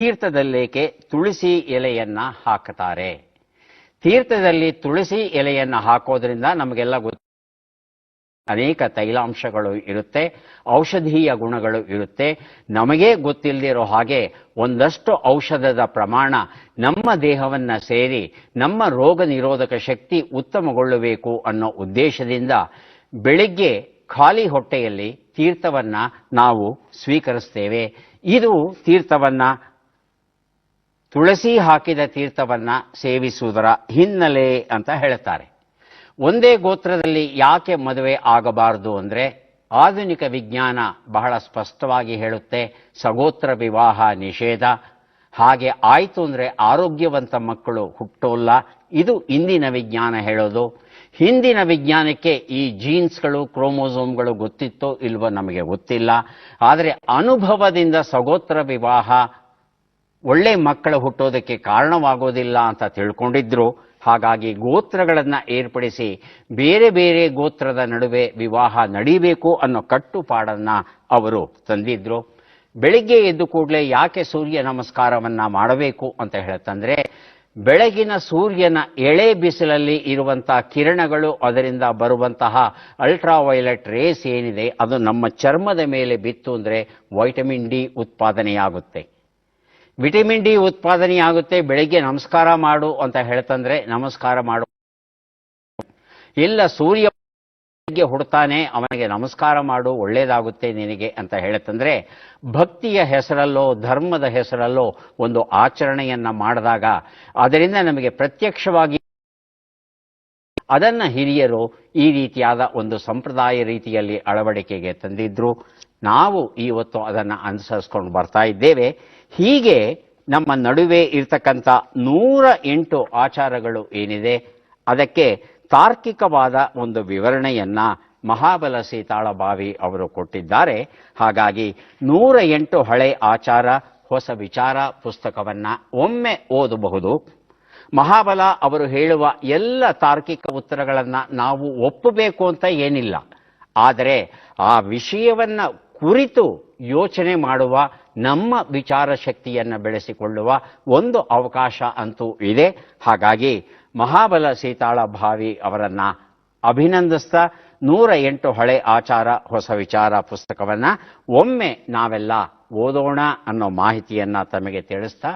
ತೀರ್ಥದಲ್ಲೇಕೆ ತುಳಸಿ ಎಲೆಯನ್ನ ಹಾಕುತ್ತಾರೆ? ತೀರ್ಥದಲ್ಲಿ ತುಳಸಿ ಎಲೆಯನ್ನ ಹಾಕೋದ್ರಿಂದ ನಮಗೆಲ್ಲ ಗೊತ್ತು ಅನೇಕ ತೈಲಾಂಶಗಳು ಇರುತ್ತೆ, ಔಷಧೀಯ ಗುಣಗಳು ಇರುತ್ತೆ. ನಮಗೇ ಗೊತ್ತಿಲ್ಲದಿರೋ ಹಾಗೆ ಒಂದಷ್ಟು ಔಷಧದ ಪ್ರಮಾಣ ನಮ್ಮ ದೇಹವನ್ನ ಸೇರಿ ನಮ್ಮ ರೋಗ ನಿರೋಧಕ ಶಕ್ತಿ ಉತ್ತಮಗೊಳ್ಳಬೇಕು ಅನ್ನೋ ಉದ್ದೇಶದಿಂದ ಬೆಳಿಗ್ಗೆ ಖಾಲಿ ಹೊಟ್ಟೆಯಲ್ಲಿ ತೀರ್ಥವನ್ನ ನಾವು ಸ್ವೀಕರಿಸ್ತೇವೆ. ಇದು ತೀರ್ಥವನ್ನ ತುಳಸಿ ಹಾಕಿದ ತೀರ್ಥವನ್ನು ಸೇವಿಸುವುದರ ಹಿನ್ನೆಲೆ ಅಂತ ಹೇಳ್ತಾರೆ. ಒಂದೇ ಗೋತ್ರದಲ್ಲಿ ಯಾಕೆ ಮದುವೆ ಆಗಬಾರದು ಅಂದರೆ ಆಧುನಿಕ ವಿಜ್ಞಾನ ಬಹಳ ಸ್ಪಷ್ಟವಾಗಿ ಹೇಳುತ್ತೆ, ಸಗೋತ್ರ ವಿವಾಹ ನಿಷೇಧ. ಹಾಗೆ ಆಯಿತು ಅಂದರೆ ಆರೋಗ್ಯವಂತ ಮಕ್ಕಳು ಹುಟ್ಟೋಲ್ಲ. ಇದು ಇಂದಿನ ವಿಜ್ಞಾನ ಹೇಳೋದು. ಹಿಂದಿನ ವಿಜ್ಞಾನಕ್ಕೆ ಈ ಜೀನ್ಸ್ಗಳು, ಕ್ರೋಮೋಸೋಮ್ಗಳು ಗೊತ್ತಿತ್ತೋ ಇಲ್ವೋ ನಮಗೆ ಗೊತ್ತಿಲ್ಲ. ಆದರೆ ಅನುಭವದಿಂದ ಸಗೋತ್ರ ವಿವಾಹ ಒಳ್ಳೆ ಮಕ್ಕಳು ಹುಟ್ಟೋದಕ್ಕೆ ಕಾರಣವಾಗೋದಿಲ್ಲ ಅಂತ ತಿಳ್ಕೊಂಡಿದ್ರು. ಹಾಗಾಗಿ ಗೋತ್ರಗಳನ್ನು ಏರ್ಪಡಿಸಿ ಬೇರೆ ಬೇರೆ ಗೋತ್ರದ ನಡುವೆ ವಿವಾಹ ನಡೀಬೇಕು ಅನ್ನೋ ಕಟ್ಟುಪಾಡನ್ನ ಅವರು ತಂದಿದ್ರು. ಬೆಳಿಗ್ಗೆ ಎದ್ದು ಕೂಡಲೇ ಯಾಕೆ ಸೂರ್ಯ ನಮಸ್ಕಾರವನ್ನು ಮಾಡಬೇಕು ಅಂತ ಹೇಳ್ತಂದ್ರೆ, ಬೆಳಗಿನ ಸೂರ್ಯನ ಎಳೆ ಬಿಸಿಲಲ್ಲಿ ಇರುವಂತಹ ಕಿರಣಗಳು ಅದರಿಂದ ಬರುವಂತಹ ಅಲ್ಟ್ರಾ ವೈಲೆಟ್ ರೇಸ್ ಏನಿದೆ, ಅದು ನಮ್ಮ ಚರ್ಮದ ಮೇಲೆ ಬಿತ್ತು ಅಂದ್ರೆ ವೈಟಮಿನ್ ಡಿ ಉತ್ಪಾದನೆಯಾಗುತ್ತೆ. ವಿಟಮಿನ್ ಡಿ ಉತ್ಪಾದನೆಯಾಗುತ್ತೆ, ಬೆಳಿಗ್ಗೆ ನಮಸ್ಕಾರ ಮಾಡು ಅಂತ ಹೇಳ್ತಂದ್ರೆ ನಮಸ್ಕಾರ ಮಾಡು. ಇಲ್ಲ, ಸೂರ್ಯ ಹುಡ್ತಾನೆ, ಅವನಿಗೆ ನಮಸ್ಕಾರ ಮಾಡು, ಒಳ್ಳೇದಾಗುತ್ತೆ ನಿನಗೆ ಅಂತ ಹೇಳ್ತಂದ್ರೆ, ಭಕ್ತಿಯ ಹೆಸರಲ್ಲೋ, ಧರ್ಮದ ಹೆಸರಲ್ಲೋ ಒಂದು ಆಚರಣೆಯನ್ನ ಮಾಡಿದಾಗ, ಅದರಿಂದ ನಮಗೆ ಪ್ರತ್ಯಕ್ಷವಾಗಿ ಅದನ್ನ ಹಿರಿಯರು ಈ ರೀತಿಯಾದ ಒಂದು ಸಂಪ್ರದಾಯ ರೀತಿಯಲ್ಲಿ ಅಳವಡಿಕೆಗೆ ತಂದಿದ್ರು. ನಾವು ಇವತ್ತು ಅದನ್ನು ಅನುಸರಿಸ್ಕೊಂಡು ಬರ್ತಾ ಇದ್ದೇವೆ. ಹೀಗೆ ನಮ್ಮ ನಡುವೆ ಇರ್ತಕ್ಕಂಥ ನೂರ ಎಂಟು ಆಚಾರಗಳು ಏನಿದೆ, ಅದಕ್ಕೆ ತಾರ್ಕಿಕವಾದ ಒಂದು ವಿವರಣೆಯನ್ನ ಮಹಾಬಲ ಸೀತಾಳ ಬಾವಿ ಅವರು ಕೊಟ್ಟಿದ್ದಾರೆ. ಹಾಗಾಗಿ ನೂರ ಎಂಟು ಹಳೆ ಆಚಾರ, ಹೊಸ ವಿಚಾರ ಪುಸ್ತಕವನ್ನ ಒಮ್ಮೆ ಓದಬಹುದು. ಮಹಾಬಲ ಅವರು ಹೇಳುವ ಎಲ್ಲ ತಾರ್ಕಿಕ ಉತ್ತರಗಳನ್ನು ನಾವು ಒಪ್ಪಬೇಕು ಅಂತ ಏನಿಲ್ಲ. ಆದರೆ ಆ ವಿಷಯವನ್ನ ಕುರಿತು ಯೋಚನೆ ಮಾಡುವ, ನಮ್ಮ ವಿಚಾರ ಶಕ್ತಿಯನ್ನು ಬೆಳೆಸಿಕೊಳ್ಳುವ ಒಂದು ಅವಕಾಶ ಅಂತೂ ಇದೆ. ಹಾಗಾಗಿ ಮಹಾಬಲ ಸೀತಾಳ ಭಾವಿ ಅವರನ್ನು ಅಭಿನಂದಿಸ್ತಾ ನೂರ ಎಂಟು ಹಳೆ ಆಚಾರ, ಹೊಸ ವಿಚಾರ ಪುಸ್ತಕವನ್ನ ಒಮ್ಮೆ ನಾವೆಲ್ಲ ಓದೋಣ ಅನ್ನೋ ಮಾಹಿತಿಯನ್ನು ತಮಗೆ ತಿಳಿಸ್ತಾ